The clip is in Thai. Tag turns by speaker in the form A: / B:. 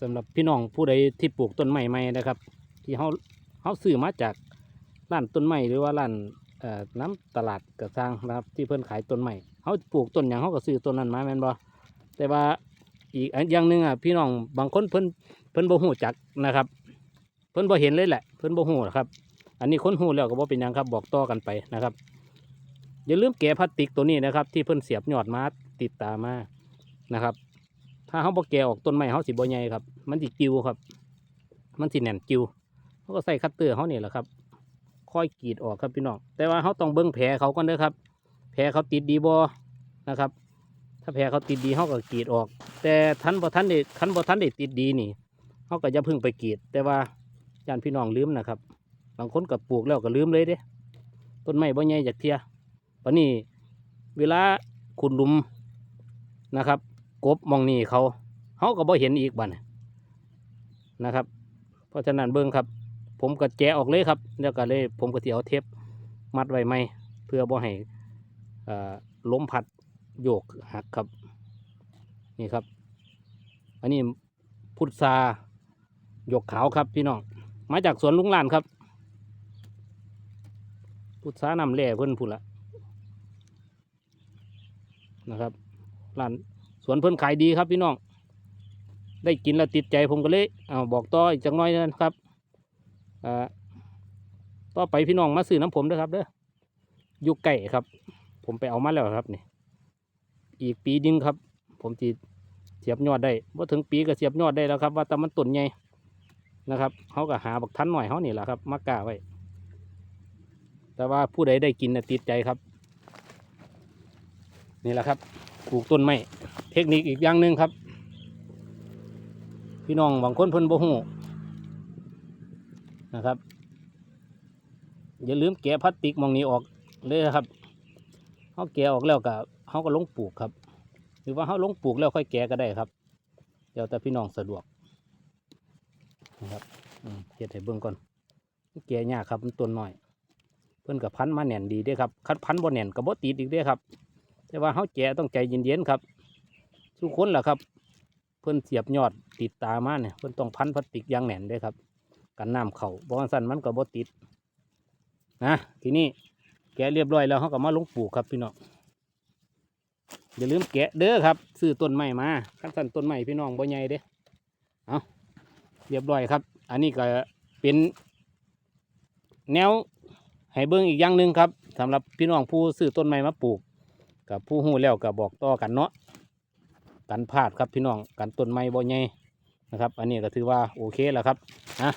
A: สำหรับพี่น้องผู้ใดที่ปลูกต้นไม้ใหม่นะครับ ที่เขาเขาซื้อมาจากร้านต้นไม้หรือว่าร้านน้ำตลาดกระซังนะครับ ที่เพิ่นขายต้นไม้เขาปลูกต้นอย่างเขาก็ซื้อต้นนั้นมาแม่นบ่แต่ว่าอีกอย่างหนึ่งอะพี่น้องบางคนเพิ่นเพิ่นบ่ฮู้จักนะครับ เพิ่นบ่เห็นเลยแหละ เพิ่นบ่ฮู้หรอกครับ อันนี้คนฮู้แล้วก็บ่เป็นยังครับบอกต่อกันไปนะครับอย่าลืมแกะพลาสติกตัวนี้นะครับ ที่เพิ่นเสียบยอดมาติดตามานะครับ ถ้าเขาบ่แกออกต้นไม้เขาสิบใหญ่ครับ มันสิกิ้วครับ มันสิแหน่นกิ้วเขาก็ใส่คัตเตอร์เขาเนี่ยแหละครับ ค่อยกรีดออกครับพี่น้อง แต่ว่าเขาต้องเบิ่งแผลเขาก่อนเด้อครับ แผลเขาติดดีบ่นะครับ ถ้าแผลเขาติดดีเขาก็กรีดออก แต่ทันบ่ทันได้ทันบ่ทันได้ติดดีนี่เขาก็จะพึ่งไปกรีด แต่ว่าญาติพี่น้องลืมนะครับ บางคนก็ปลูกแล้วก็ลืมเลยเด้ ต้นไม้บ่ใหญ่จากเทียปนนี้เวลาขุดหลุมนะครับ กบมองนี่เขาเขาก็บ่เห็นอีกบัดนี้นะครับ เพราะฉะนั้นเบิ่งครับ ผมก็แกะออกเลยครับ แล้วก็เลยผมก็สิเอาเทปมัดไว้ไหมเพื่อบ่ให้อ่าล้มพัดโยกหักครับนี่ครับ อันนี้พุทราหยกขาวครับพี่น้องมาจากสวนลุงลานครับ พุทรานำแหล่เพิ่นพูดละนะครับร้าน สวนเพิ่นขายดีครับพี่น้อง ได้กินแล้วติดใจผมก็เลยเอาบอกต่ออีกจังน้อยนะครับอ่าต่อไปพี่น้องมาซื้อน้ำผมด้วยครับเด้ออยู่ไก่ครับ ผมไปเอามาแล้วครับนี่ อีกปีหนึงครับ ผมจีเสียบยอดได้ว่าถึงปีก็เสียบยอดได้แล้วครับ ว่าแต่มันต้นใหญ่นะครับเขาก็หาบักทันหน่อยเขานี่แหละครับมากล้าไว้ แต่ว่าผู้ใดได้กินนะติดใจครับ นี่แหละครับปลูกต้นไม้ ทคนิคอีกอย่างหนึ่งครับ พี่น้องบางคนเพิ่นบ่ฮู้นะครับ อย่าลืมแกะพลาสติกมองนี้ออกเลยนะครับเขาแกะออกแล้วก็เขาก็ลงปลูกครับ หรือว่าเขาลงปลูกแล้วค่อยแกะก็ได้ครับ เดี๋ยวแต่พี่น้องสะดวกนะครับอืมเฮ็ดให้เบิ่งก่อนแกะยากครับมันต้นน้อย เพิ่นกับพันมาแน่นดีด้วยครับคัดพันบ่แน่นกับบ่ติดอีกด้ครับ แต่ว่าเฮาแกะต้องใจเย็นๆครับ ทุกคนล่ะครับ เพิ่อนเสียบยอดติดตามาเนี่ยเพิ่อนต้องพันพลาสติกยางแน่นด้วยครับ กันน้ำเข่าบ่งั้นสั่นมันก็บ่ติดนะทีนี้แกะเรียบร้อยแล้วเฮาก็มาลงปลูกครับพี่น้องอย่าลืมแกะเด้อครับซื้อต้นไม้มาคันสันต้นไม้พี่น้องบ่ใหญ่เด้เอาเรียบร้อยครับ อันนี้ก็เป็นแนวให้เบิ่งอีกอย่างหนึ่งครับสำหรับพี่น้องผู้ซื้อต้นไม้มาปลูกกับผู้หู้แล้วก็บอกต่อกันเนาะ กันพลาดครับพี่น้องกันต้นไม้บ่ใหญ่นะครับ อันนี้ก็ถือว่าโอเคแล้วครับนะ